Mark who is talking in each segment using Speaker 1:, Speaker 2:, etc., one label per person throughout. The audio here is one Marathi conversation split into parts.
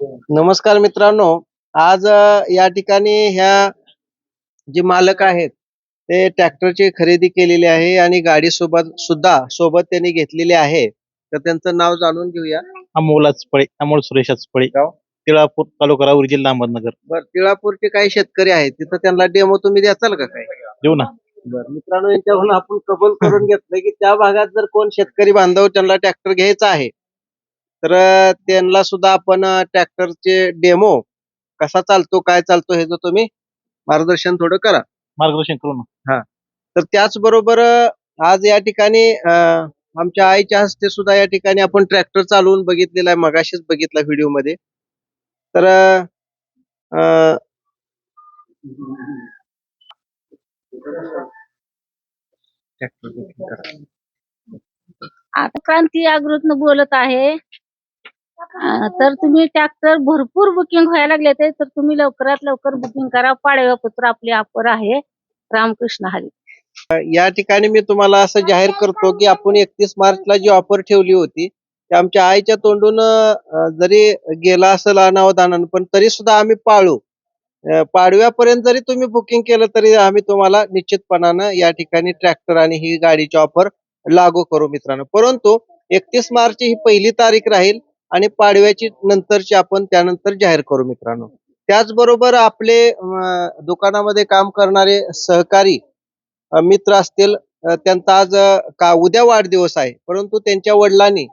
Speaker 1: नमस्कार मित्रांनो आज या ठिकाणी ह्या जे मालक आहेत ते ट्रॅक्टरची खरेदी केलेली आहे आणि गाडी सोबत सुद्धा सोबत त्यांनी घेतलेली आहे. तर त्यांचं नाव जाणून घेऊया.
Speaker 2: अमोल आचपळे अमोल सुरेश आचपळे
Speaker 1: गाव?
Speaker 2: तिळापूर तालुका राऊरी जिल्हा अहमदनगर.
Speaker 1: बर तिळापूरचे काही शेतकरी आहेत तिथं त्यांना डेमो तुम्ही द्याचाल का काय
Speaker 2: देऊ ना.
Speaker 1: बर मित्रांनो यांच्याकडून आपण कबूल करून घेतलं की त्या भागात जर कोण शेतकरी बांधव त्यांना ट्रॅक्टर घ्यायचा आहे तर त्यांना सुद्धा आपण ट्रॅक्टरचे डेमो कसा चालतो काय चालतो हे जर तुम्ही मार्गदर्शन थोडं करा.
Speaker 2: मार्गदर्शन करू ना.
Speaker 1: तर त्याचबरोबर आज या ठिकाणी अ, आमच्या आईच्या हस्ते सुद्धा या ठिकाणी आपण ट्रॅक्टर चालवून बघितलेला आहे मगाशीच बघितला व्हिडिओमध्ये तर अ.
Speaker 3: आता क्रांती अग्रोतनं बोलत आहे. तर तुम्ही ट्रॅक्टर भरपूर बुकिंग व्हायला लागले ते तर तुम्ही लवकरात लवकर बुकिंग करा. पाडव्या पुत्र आपली ऑफर आहे रामकृष्ण हरी.
Speaker 1: या ठिकाणी मी तुम्हाला असं जाहीर करतो की आपण एकतीस मार्चला जी ऑफर ठेवली होती ती आमच्या आईच्या तोंडून जरी गेला असेल अनावधानानं पण तरी सुद्धा आम्ही पाळू. अ, पाडव्यापर्यंत जरी तुम्ही बुकिंग केलं तरी आम्ही तुम्हाला निश्चितपणानं या ठिकाणी ट्रॅक्टर आणि ही गाडीची ऑफर लागू करू मित्रांनो. परंतु एकतीस मार्च ही पहिली तारीख राहील आणि पाडव्याची नंतरची आपण त्यानंतर जाहीर करू मित्रांनो. त्याचबरोबर आपले दुकानामध्ये काम करणारे सहकारी मित्र असतील त्यांचा आज का उद्या वाढदिवस आहे. परंतु त्यांच्या वडिलांनी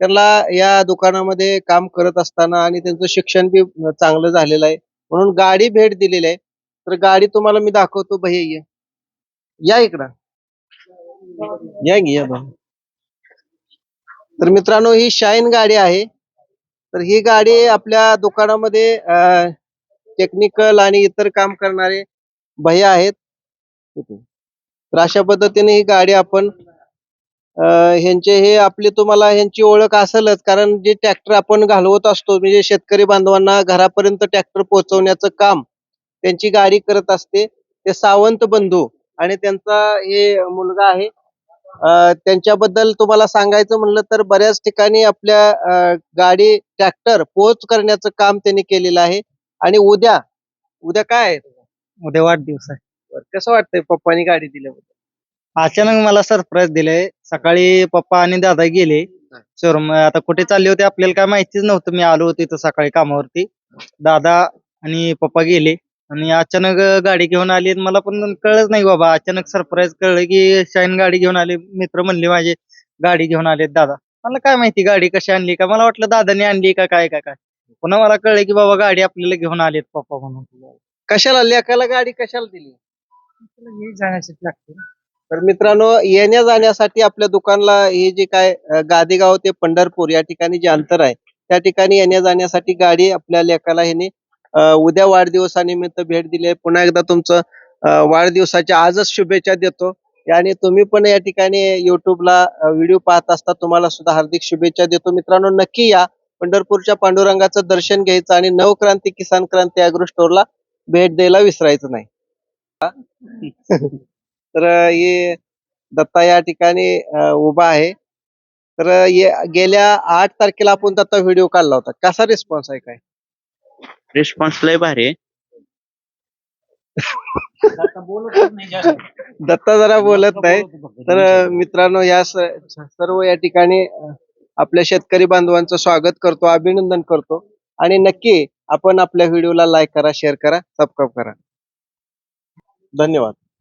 Speaker 1: त्यांना या दुकानामध्ये काम करत असताना आणि त्यांचं शिक्षण बी चांगलं झालेलं आहे. म्हणून गाडी भेट दिलेली आहे. तर गाडी तुम्हाला मी दाखवतो. भैया ये. या इकडं. या की या भाऊ. तर मित्रांनो ही शाईन गाडी आहे. तर ही गाडी आपल्या दुकानामध्ये टेक्निकल आणि इतर काम करणारे भैया आहेत. तर अशा पद्धतीने ही गाडी आपण ह्यांचे हे आपली तुम्हाला ह्यांची ओळख असेलच. कारण जे ट्रॅक्टर आपण घालवत असतो म्हणजे शेतकरी बांधवांना घरापर्यंत ट्रॅक्टर पोहोचवण्याचं काम त्यांची गाडी करत असते. ते सावंत बंधू आणि त्यांचा हे मुलगा आहे त्यांच्याबद्दल तुम्हाला सांगायचं म्हणलं तर बऱ्याच ठिकाणी आपल्या गाडी ट्रॅक्टर पोहोच करण्याचं काम त्यांनी केलेलं आहे. आणि उद्या उद्या काय आहे?
Speaker 4: उद्या वाढदिवस आहे.
Speaker 1: बरं, कसं वाटतंय पप्पानी गाडी दिल्याबद्दल?
Speaker 4: अचानक मला सरप्राईज दिलंय. सकाळी पप्पा आणि दादा गेले. शोरूम आता कुठे चालले होते आपल्याला काय माहितीच नव्हतं. मी आलो होतो इथं सकाळी कामावरती. दादा आणि पप्पा गेले. आणि अचानक गाडी घेऊन आली आणि मला पण कळलंच नाही बाबा अचानक सरप्राईज कळलं की शाईन गाडी घेऊन आले. मित्र म्हणले माझे गाडी घेऊन आले दादा. मला काय माहिती गाडी कशी आणली का? मला वाटलं दादाने आणली का काय काय काय? पुन्हा मला कळलं की बाबा गाडी आपल्याला घेऊन आलेत पप्पा म्हणून.
Speaker 1: कशाला लेकाला गाडी कशाला दिली?
Speaker 4: जाण्यासाठी लागते
Speaker 1: तर मित्रांनो येण्या जाण्यासाठी आपल्या दुकानला हे जे काय गादेगाव ते पंढरपूर या ठिकाणी जे अंतर आहे त्या ठिकाणी येण्या जाण्यासाठी गाडी आपल्या लेकाला ह्याने अ, उद्या वाढदिवसानिमित्त भेट दिली आहे. पुन्हा एकदा तुमचं अ, वाढदिवसाच्या आजच शुभेच्छा देतो. आणि तुम्ही पण या ठिकाणी युट्यूबला व्हिडिओ पाहत असता तुम्हाला सुद्धा हार्दिक शुभेच्छा देतो. मित्रांनो नक्की या. पंढरपूरच्या पांडुरंगाचं दर्शन घ्यायचं आणि नवक्रांती किसान क्रांती अॅग्रो स्टोरला भेट द्यायला विसरायचं नाही. तर हे दत्ता या ठिकाणी उभा आहे. तर ये- गेल्या आठ तारखेला आपण दत्ता व्हिडिओ काढला होता. कसा रिस्पॉन्स आहे काय?
Speaker 5: रिस्पॉन्स लय भारी आहे.
Speaker 1: दत्ता जरा बोलत नाही. तर मित्रांनो या स- सर्व या ठिकाणी अ, आपल्या शेतकरी बांधवांचं स्वागत करतो अभिनंदन करतो. आणि नक्की आपण आपल्या व्हिडिओला लाईक करा शेअर करा सबस्क्राईब करा. धन्यवाद.